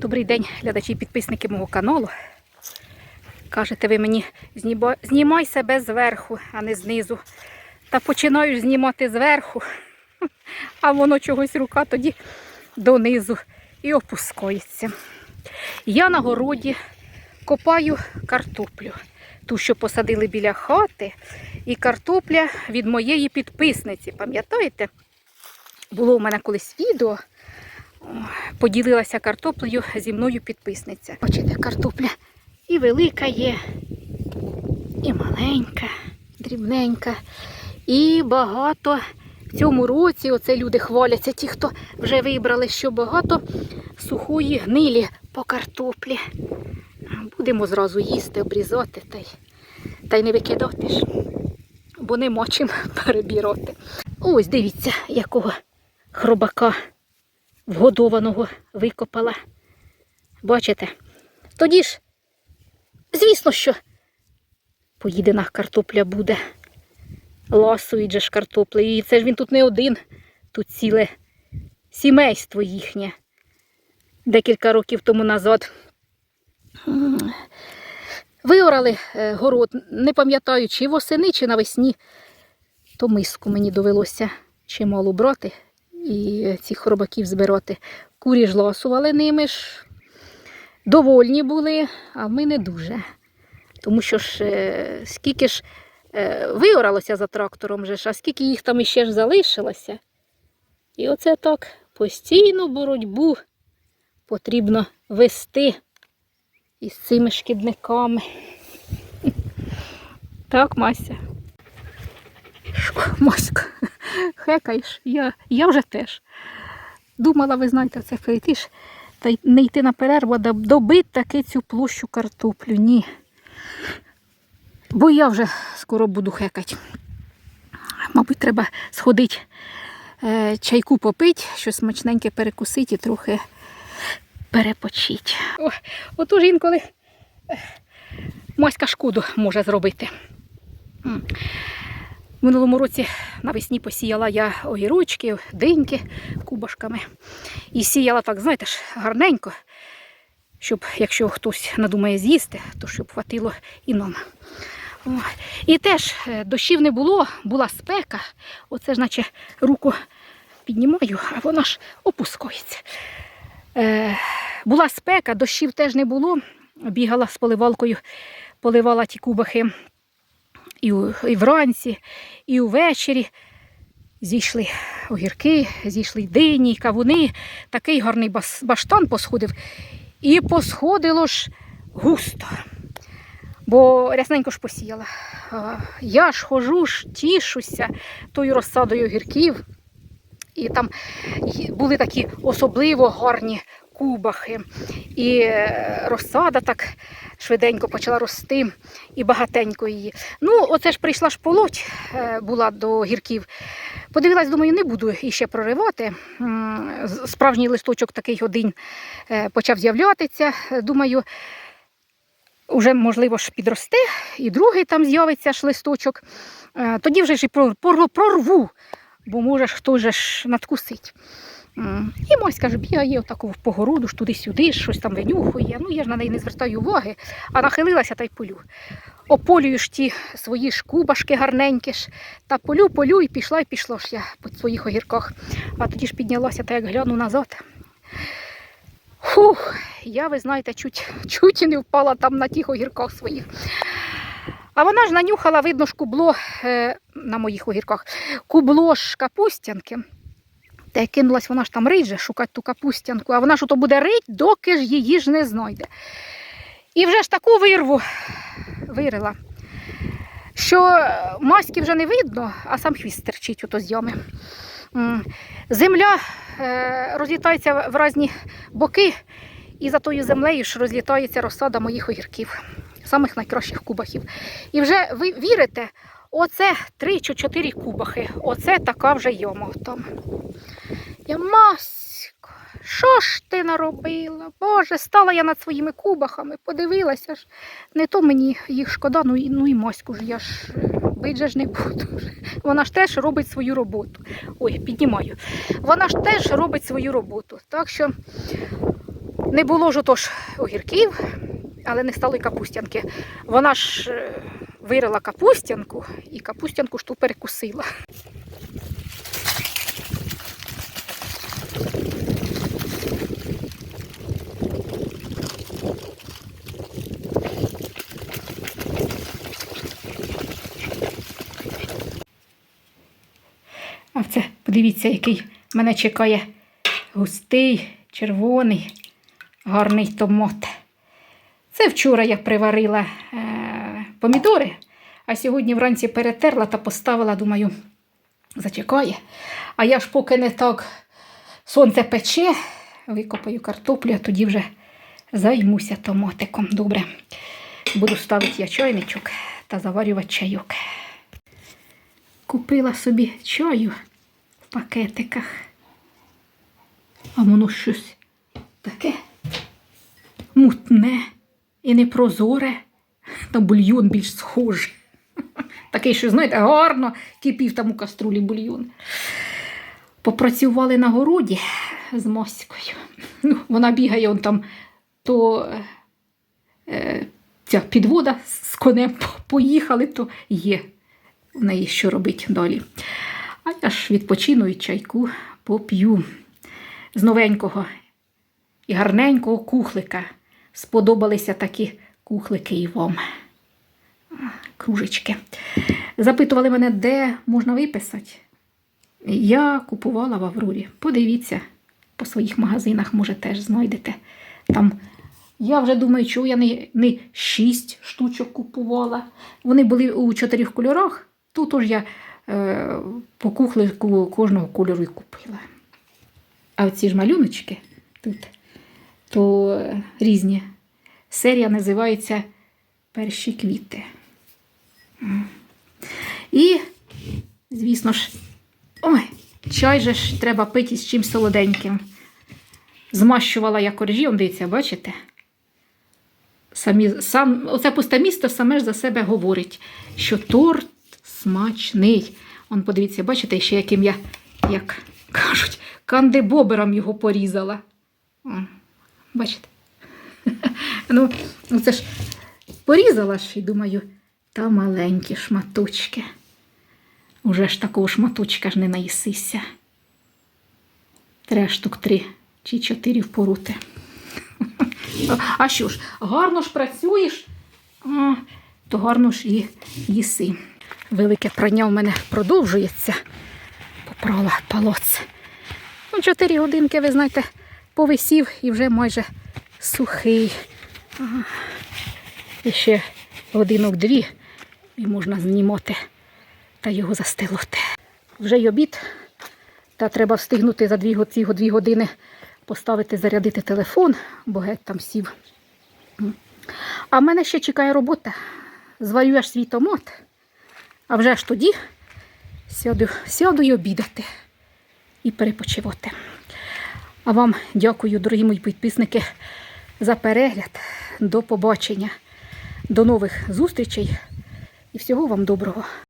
Добрий день, глядачі і підписники мого каналу. Кажете ви мені, знімай себе зверху, а не знизу. Та починаю знімати зверху, а воно чогось рука тоді донизу і опускається. Я на городі копаю картоплю, ту, що посадили біля хати, і картопля від моєї підписниці. Пам'ятаєте? Було у мене колись відео поділилася картоплею зі мною підписниця. Бачите, картопля і велика є, і маленька, дрібненька, і багато. В цьому році оце люди хваляться, ті, хто вже вибрали, що багато сухої гнилі по картоплі. Будемо зразу їсти, обрізати та й, та й не викидати ж, бо нема чим перебірати. Ось дивіться, якого хробака вгодованого викопала. Бачите? Тоді ж, звісно, що поїдена картопля буде. Ласують же ж картоплею. І це ж він тут не один, тут ціле сімейство їхнє. Декілька років тому назад. Виорали е, город, не пам'ятаю, чи восени, чи навесні. То миску мені довелося чимало брати і цих хробаків збирати. Курі ж ласували ними ж. Довольні були, а ми не дуже. Тому що ж е, скільки ж е, виоралося за трактором, же ж, а скільки їх там іще ж залишилося. І оце так постійну боротьбу потрібно вести із цими шкідниками. Так, Мася. Маська, хекаєш, я, я вже теж. Думала, ви знаєте, це прийти та не йти на перерву, добити таки цю площу картоплю. Ні. Бо я вже скоро буду хекати. Мабуть, треба сходити е, чайку попити, щось смачненьке перекусити і трохи перепочити. О, отож інколи е, маська шкоду може зробити. В минулому році навесні посіяла я огірочки, диньки кубашками. І сіяла так, знаєте ж, гарненько, щоб якщо хтось надумає з'їсти, то щоб хватило і нам. О, І теж е, дощів не було, була спека. Оце ж наче руку піднімаю, а вона ж опускається. Е, була спека, дощів теж не було. Бігала з поливалкою, поливала ті кубахи і, у- і вранці, і увечері. Зійшли огірки, зійшли дині, кавуни. Такий гарний баштан посходив. І посходило ж густо. Бо рясненько ж посіяла. Я ж хожу, ж тішуся тою розсадою огірків. І там були такі особливо гарні кубахи. І е, розсада так швиденько почала рости, і багатенько її. Ну, оце ж прийшла ж полоть е, була до гірків. Подивилась, думаю, не буду іще проривати. Справжній листочок такий один е, почав з'являтися. Думаю, вже, можливо, ж підросте, і другий там з'явиться ж листочок. Тоді вже ж і прор- прор- прорву, бо може хтось ж надкусить. І Маська ж бігає отаку по городу, ж туди-сюди, щось там винюхує. Ну, я ж на неї не звертаю уваги, а нахилилася та й полю. Ополюю ж ті свої ж кубашки гарненькі ж, та полю, полю, і пішла, і пішла ж я по своїх огірках. А тоді ж піднялася та як гляну назад. Фух, я, ви знаєте, чуть, чуть і не впала там на тих огірках своїх. А вона ж нанюхала, видно ж, кубло е, на моїх огірках, кубло ж капустянки. Та й кинулась вона ж там рить же, шукати ту капустянку, а вона ж ото буде рить, доки ж її ж не знайде. І вже ж таку вирву вирила, що маськи вже не видно, а сам хвіст терчить ото з ями. Земля е, розлітається в різні боки, і за тою землею ж розлітається розсада моїх огірків, самих найкращих кубахів. І вже ви вірите, оце 3 чи 4 кубахи, оце така вже яма там. Я Масько, що ж ти наробила? Боже, стала я над своїми кубахами, подивилася ж. Не то мені їх шкода, ну і, ну і Маську ж я ж бить ж не буду. Вона ж теж робить свою роботу. Ой, піднімаю. Вона ж теж робить свою роботу. Так що Не було ж отож огірків, але не стало й капустянки. Вона ж е, вирила капустянку і капустянку ж ту перекусила. А це, подивіться, який мене чекає густий, червоний, гарний томат. Це вчора я приварила е, помідори, а сьогодні вранці перетерла та поставила, думаю, зачекає. А я ж поки не так сонце пече, викопаю картоплю, а тоді вже займуся томатиком. Добре. Буду ставити я чайничок та заварювати чайок. Купила собі чаю в пакетиках. А воно щось таке мутне і непрозоре, на бульйон більш схожий. Такий, що, знаєте, гарно кипів там у каструлі бульйон. Попрацювали на городі з Моською. Ну, вона бігає он там, то е, ця підвода з конем поїхали, то є в неї що робити далі. А я ж відпочину і чайку поп'ю з новенького і гарненького кухлика. Сподобалися такі кухлики і вам. Кружечки. Запитували мене, де можна виписати. Я купувала в Аврорі. Подивіться, по своїх магазинах, може, теж знайдете. Там я вже думаю, чого я не, не шість штучок купувала. Вони були у чотирьох кольорах. Тут уж я е, по кухлику кожного кольору купила. А оці ж малюночки тут, то е, різні. Серія називається Перші квіти. І, звісно ж, ой, чай же ж треба пити з чимсь солоденьким. Змащувала я коржі, он дивіться, бачите? Самі, сам, оце пусте місто саме ж за себе говорить, що торт смачний. Он, подивіться, бачите, ще яким я, як кажуть, кандибобером його порізала. О, бачите? ну, ну, це ж порізала ж і думаю, та маленькі шматочки. Уже ж такого шматочка ж не наїсися. Треба штук три чи чотири впорути. А що ж, гарно ж працюєш, то гарно ж і їси. Велике прання в мене продовжується. Попрала палоц. Ну, чотири годинки, ви знаєте, повисів і вже майже сухий. Ага. І ще годинок-дві і можна знімати та його застилати. Вже й обід, та треба встигнути за дві, ці дві години поставити, зарядити телефон, бо геть там сів. А в мене ще чекає робота. Зварю аж свій томат, а вже ж тоді сяду, сяду й обідати і перепочивати. А вам дякую, дорогі мої підписники, за перегляд. До побачення. До нових зустрічей і всього вам доброго.